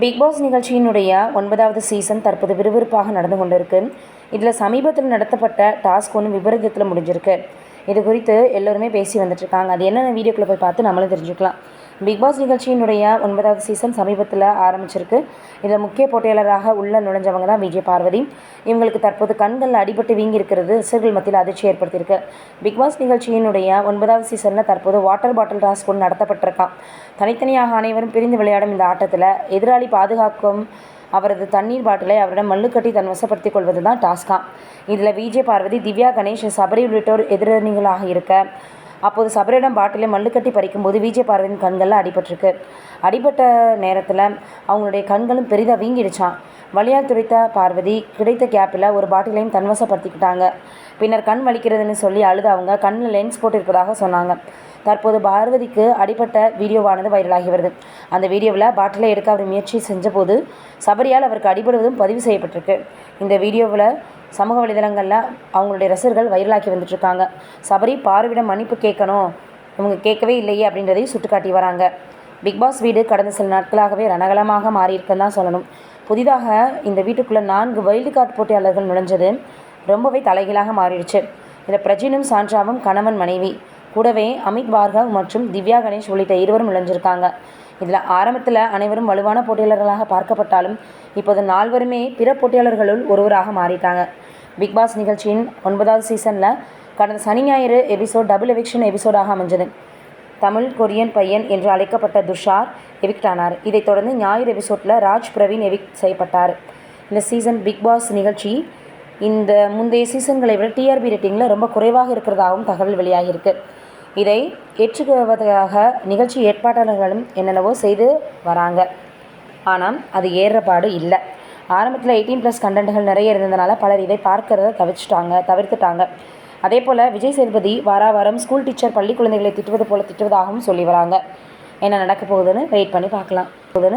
Big pass நிகழ்ச்சியினுடைய ஒன்பதாவது season தற்போது விறுவிறுப்பாக நடந்து கொண்டிருக்கு. இதில் சமீபத்தில் நடத்தப்பட்ட டாஸ்க் ஒன்று விபரீதத்தில் முடிஞ்சிருக்கு. இது குறித்து எல்லோருமே பேசி வந்துட்டுருக்காங்க அது என்னென்ன வீடியோக்குள்ளே போய் பார்த்து நம்மளும் தெரிஞ்சுக்கலாம். பிக் பாஸ் நிகழ்ச்சியினுடைய ஒன்பதாவது சீசன் சமீபத்தில் ஆரம்பிச்சிருக்கு. இதில் முக்கிய போட்டியாளராக உள்ள நுழைஞ்சவங்க தான் விஜய் பார்வதி. இவங்களுக்கு தற்போது கண்களில் அடிபட்டு வீங்கி இருக்கிறது ரசிகர்கள் மத்தியில் அதிர்ச்சி ஏற்படுத்தியிருக்கு. பிக் பாஸ் நிகழ்ச்சியினுடைய ஒன்பதாவது சீசனில் தற்போது வாட்டர் பாட்டில் டாஸ்க் ஒன்று நடத்தப்பட்டிருக்கான் தனித்தனியாக அனைவரும் பிரிந்து விளையாடும் இந்த ஆட்டத்தில் எதிராளி பாதுகாக்கும் அவரது தண்ணீர் பாட்டிலை அவரிடம் மல்லுக்கட்டி தன் வசப்படுத்திக் கொள்வது தான் டாஸ்காம் இதில் விஜய் பார்வதி திவ்யா கணேஷ் சபரி உள்ளிட்டோர் எதிரணிகளாக இருக்க அப்போது சபரியிடம் பாட்டிலை மல்லுக்கட்டி பறிக்கும்போது விஜய் பார்வையின் கண்களில் அடிபட்டிருக்கு. அடிபட்ட நேரத்தில் அவங்களுடைய கண்களும் பெரிதாக வீங்கிடுச்சான் வழியால் துடைத்த பார்வதி கிடைத்த கேப்பில் ஒரு பாட்டிலையும் தன்வசப்படுத்திக்கிட்டாங்க. பின்னர் கண் வலிக்கிறதுன்னு சொல்லி அழுது அவங்க கண்ணில் லென்ஸ் போட்டிருப்பதாக சொன்னாங்க. தற்போது பார்வதிக்கு அடிபட்ட வீடியோவானது வைரலாகி வருது அந்த வீடியோவில் பாட்டிலை எடுக்க அவர் முயற்சி செஞ்சபோது சபரியால் அவருக்கு அடிபடுவதும் பதிவு செய்யப்பட்டிருக்கு. இந்த வீடியோவில் சமூக வலைதளங்களில் அவங்களுடைய ரசிகர்கள் வைரலாக்கி வந்துட்டுருக்காங்க. சபரி பார்வையிடம் மன்னிப்பு கேட்கணும். இவங்க கேட்கவே இல்லையே அப்படின்றதையும் சுட்டுக்காட்டி வராங்க. பிக் பாஸ் வீடு கடந்த சில நாட்களாகவே ரணகலமாக மாறியிருக்குன்னு தான் சொல்லணும். புதிதாக இந்த வீட்டுக்குள்ளே நான்கு வைல்டு கார்டு போட்டியாளர்கள் நுழைஞ்சது ரொம்பவே தலைகீழாக மாறிடுச்சு. இதில் பிரஜினும் சான்றாவும் கணவன் மனைவி. கூடவே அமித் பார்கவ் மற்றும் திவ்யா கணேஷ் உள்ளிட்ட இருவரும் நுழைஞ்சிருக்காங்க. இதில் ஆரம்பத்தில் அனைவரும் வலுவான போட்டியாளர்களாக பார்க்கப்பட்டாலும் இப்போது நால்வருமே பிற போட்டியாளர்களுள் ஒருவராக மாறிட்டாங்க. பிக் பாஸ் நிகழ்ச்சியின் ஒன்பதாவது சீசனில் கடந்த சனி ஞாயிறு எபிசோட் டபுள் எவிக்ஷன் எபிசோடாக அமைஞ்சது. தமிழ் கொரியன் பையன் என்று அழைக்கப்பட்ட துஷார் எவிக்ட் ஆனார். இதைத் தொடர்ந்து ஞாயிறு எபிசோடில் ராஜ் பிரவீன் எவிக்ட் செய்யப்பட்டார். இந்த சீசன் பிக் பாஸ் நிகழ்ச்சி இந்த முந்தைய சீசன்களை விட டிஆர்பி ரேட்டிங்கில் ரொம்ப குறைவாக இருக்கிறதாகவும் தகவல் வெளியாகியிருக்கு. இதை ஏற்றுக்குவதற்காக நிகழ்ச்சி ஏற்பாட்டாளர்களும் என்னென்னவோ செய்து வராங்க. ஆனால் அது ஏறுறபாடு இல்லை. ஆரம்பத்தில் எயிட்டீன் ப்ளஸ் கண்டென்ட்கள் நிறைய இருந்ததுனால பலர் இதை பார்க்கறத தவிர்த்துட்டாங்க தவிர்த்துட்டாங்க. அதே போல் விஜய் சேதுபதி வாரா வாரம் ஸ்கூல் டீச்சர் பள்ளி குழந்தைகளை திட்டுவது போல் திட்டுவதாகவும் சொல்லி வராங்க. என்ன நடக்க போகுதுன்னு வெயிட் பண்ணி பார்க்கலாம். போகுதுன்னு